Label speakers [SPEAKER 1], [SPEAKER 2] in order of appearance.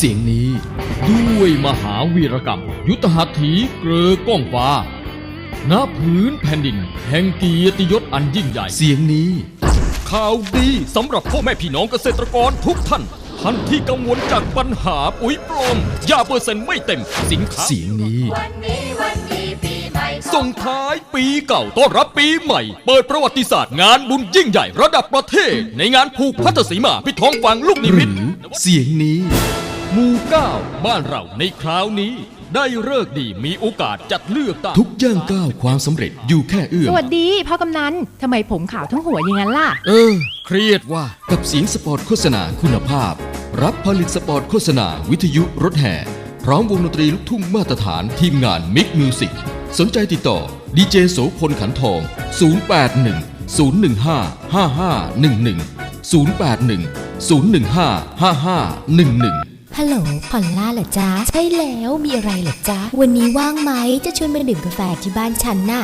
[SPEAKER 1] เสียงนี้
[SPEAKER 2] ด้วยมหาวีรกรรม ยุทธหัตถีเกลือก้องฟ้าณพื้นแผ่นดิน แห่งเกียรติยศอันยิ่งใหญ่
[SPEAKER 1] เสียงนี้
[SPEAKER 2] ข่าวดีสำหรับพ่อแม่พี่น้องเกษตรกรทุกท่าน ท่านที่กังวลจากปัญหาปุ๋ยปลอมยาเปอร์เซ็นต์ไม่เต็มสินค้า
[SPEAKER 1] เสียงนี้
[SPEAKER 3] วันนี้วันดีปีใหม่
[SPEAKER 2] ส่งท้ายปีเก่าต้อนรับปีใหม่ เปิดประวัติศาสตร์งานบุญยิ่งใหญ่ระดับประเทศ ในงานผูกพัทสีมาพิท้องฟังลูกนิ
[SPEAKER 1] ห
[SPEAKER 2] มิ
[SPEAKER 1] รื
[SPEAKER 2] ต
[SPEAKER 1] อเสียงนี้
[SPEAKER 2] ห มู่เก้าบ้านเราในคราวนี้ ได้เลิกษ์ดีมีโอกาสจัดเลือกตั้ง
[SPEAKER 1] ทุกย่างก้าวความสำเร็จอยู่แค่เอื้อ
[SPEAKER 4] ส
[SPEAKER 1] ม
[SPEAKER 4] วัสดีพ่อกำนันทำไมผมขาวทั้งหัวอย่างนั้นล่ะ
[SPEAKER 2] เออ เครียดว่า
[SPEAKER 1] กับเสียงสปอร์ตโฆษณาคุณภาพ รับผลิตสปอร์ตโฆษณาวิทยุรถแห่ พร้อมวงดนตรีลูกทุ่งมาตรฐานทีมงานมิกมิวสิกสนใจติดต่อดีเจโสพลขันทอง 081 015 5511 081 015 5511
[SPEAKER 5] ฮัลโหลพอลล่าเหรอจ๊ะ ใช่แล้วมีอะไรเหรอจ๊ะ วันนี้ว่างไหมจะชวนมาดื่มกาแฟที่บ้านฉันน่ะ